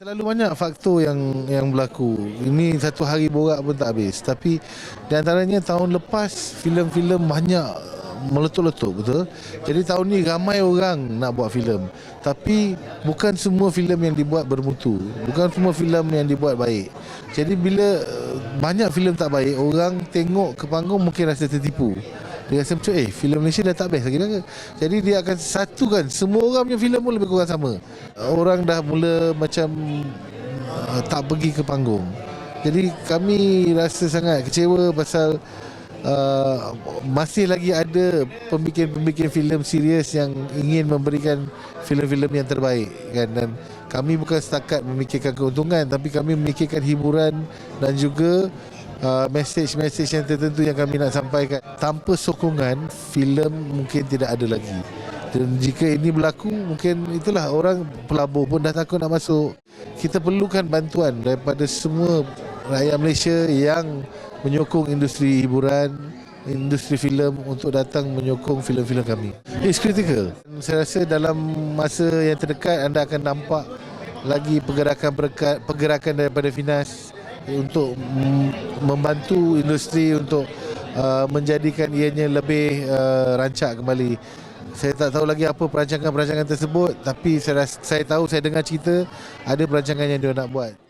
Terlalu banyak faktor yang yang berlaku. Ini satu hari borak pun tak habis. Tapi di antaranya tahun lepas filem-filem banyak meletup-letup betul. Jadi tahun ni ramai orang nak buat filem. Tapi bukan semua filem yang dibuat bermutu. Bukan semua filem yang dibuat baik. Jadi bila eh, banyak filem tak baik, orang tengok ke panggung mungkin rasa tertipu. Dia rasa macam eh filem Malaysia dah tak best lagi ke? Jadi dia akan satukan semua orang punya filem pun lebih kurang sama. Orang dah mula macam uh, tak pergi ke panggung. Jadi kami rasa sangat kecewa pasal uh, masih lagi ada pembikin-pembikin filem serius yang ingin memberikan filem-filem yang terbaik kan dan kami bukan setakat memikirkan keuntungan tapi kami memikirkan hiburan dan juga uh, message-message yang tertentu yang kami nak sampaikan. Tanpa sokongan, filem mungkin tidak ada lagi. Dan jika ini berlaku, mungkin itulah orang pelabur pun dah takut nak masuk. Kita perlukan bantuan daripada semua rakyat Malaysia yang menyokong industri hiburan, industri filem untuk datang menyokong filem-filem kami. It's critical. Saya rasa dalam masa yang terdekat anda akan nampak lagi pergerakan pergerakan daripada Finas untuk membantu industri untuk uh, menjadikan ianya lebih uh, rancak kembali. Saya tak tahu lagi apa perancangan-perancangan tersebut tapi saya saya tahu saya dengar cerita ada perancangan yang dia nak buat.